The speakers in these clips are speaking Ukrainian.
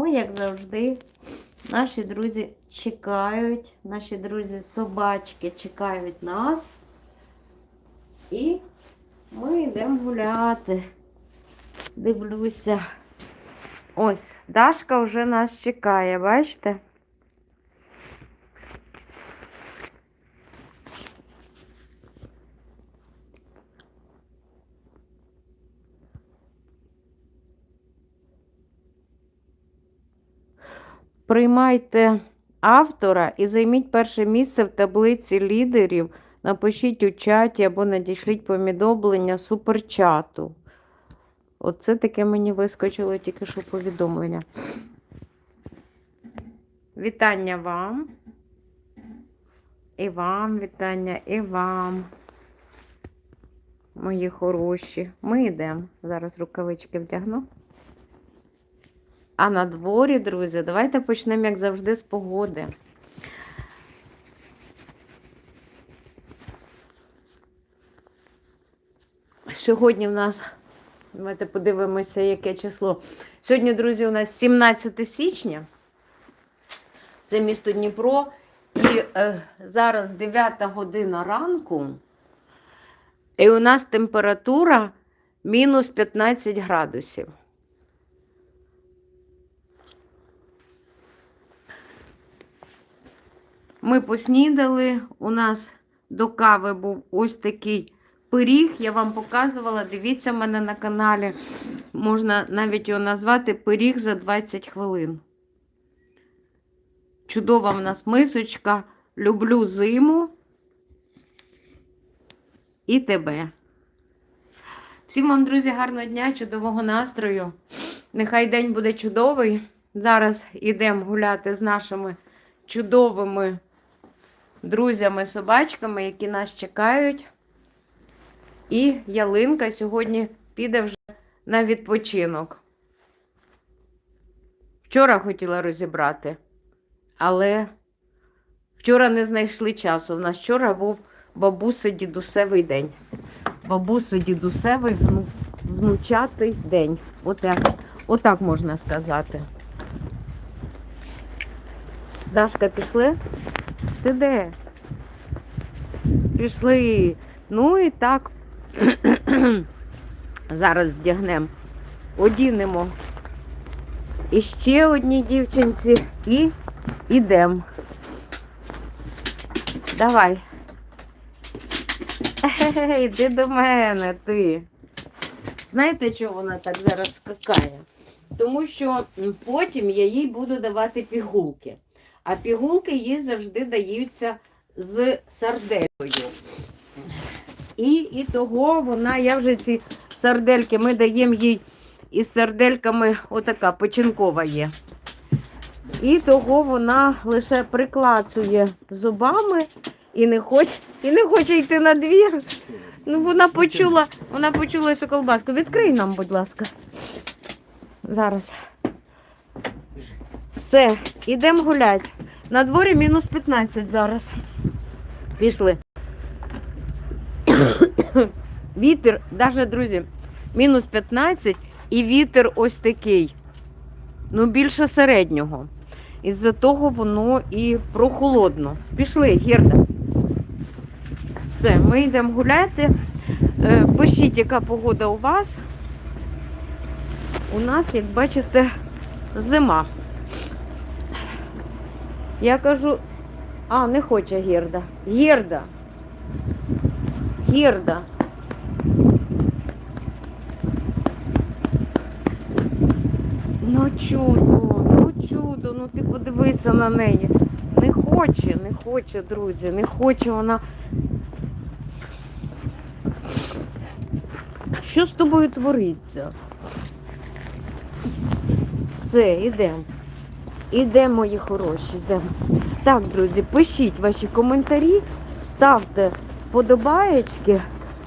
Ми, як завжди, наші друзі чекають, наші друзі собачки чекають нас. І ми йдемо гуляти. Дивлюся. Ось, Дашка вже нас чекає, бачите? Приймайте автора і займіть перше місце в таблиці лідерів. Напишіть у чаті або надішліть повідомлення суперчату. Оце таке мені вискочило тільки що повідомлення. Вітання вам. І вам вітання, і вам. Мої хороші. Ми йдемо. Зараз рукавички вдягну. А на дворі, друзі, давайте почнемо, як завжди, з погоди. Сьогодні в нас, давайте подивимося, яке число. Сьогодні, друзі, у нас 17 січня. Це місто Дніпро. І е, зараз 9 година ранку. І у нас температура мінус 15 градусів. Ми поснідали. У нас до кави був ось такий пиріг. Я вам показувала. Дивіться мене на каналі. Можна навіть його назвати пиріг за 20 хвилин. Чудова в нас мисочка. Люблю зиму. І тебе. Всім вам, друзі, гарного дня, чудового настрою. Нехай день буде чудовий. Зараз йдемо гуляти з нашими чудовими друзями, собачками, які нас чекають. І ялинка сьогодні піде вже на відпочинок. Вчора хотіла розібрати, але вчора не знайшли часу. У нас вчора був бабуси дідусевий день. Бабуси дідусевий вну, внучатий день. Отак, отак можна сказати. Дашка, пішли? Ти де? Пішли. Ну і так. Зараз вдягнемо, одінемо. І ще одній дівчинці і йдемо. Давай. Ей, йди до мене, ти. Знаєте, чого вона так зараз скакає? Тому що потім я їй буду давати пігулки. А пігулки їй завжди даються з сарделькою. І, і того вона, я вже ці сардельки, ми даємо їй із сардельками отака печінкова є. І того вона лише приклацує зубами і не хоче, і не хоче йти на двір. Ну, вона почула, вона почула цю колбаску. Відкрий нам, будь ласка. Зараз. Все, йдемо гуляти. На дворі мінус 15 зараз. Пішли. Вітер, навіть, друзі, мінус 15 і вітер ось такий. Ну, більше середнього. Із-за того воно і прохолодно. Пішли, Герда. Все, ми йдемо гуляти. Е, Пишіть, яка погода у вас. У нас, як бачите, зима. Я кажу, а, не хоче Герда. Герда. Герда. Ну чудо, ну чудо, ну ти подивися на неї. Не хоче, не хоче, друзі, не хоче вона. Що з тобою твориться? Все, йдемо. Ідемо, мої хороші, йдемо. Так, друзі, пишіть ваші коментарі, ставте подобаєчки,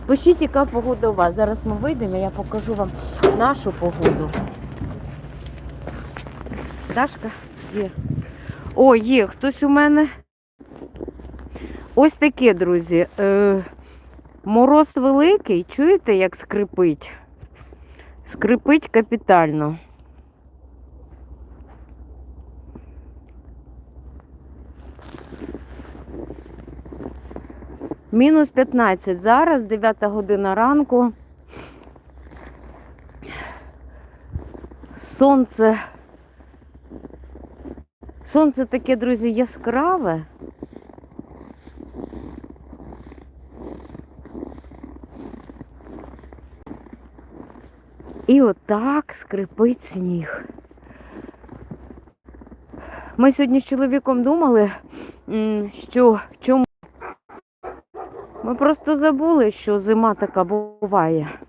пишіть, яка погода у вас. Зараз ми вийдемо, я покажу вам нашу погоду. Дашка? Є. О, є, хтось у мене. Ось таке, друзі. Е, мороз великий, чуєте, як скрипить? Скрипить капітально. Мінус 15 зараз, 9 година ранку. Сонце. Сонце таке, друзі, яскраве. І отак скрипить сніг. Ми сьогодні з чоловіком думали, що чому. Ми просто забули, що зима така буває.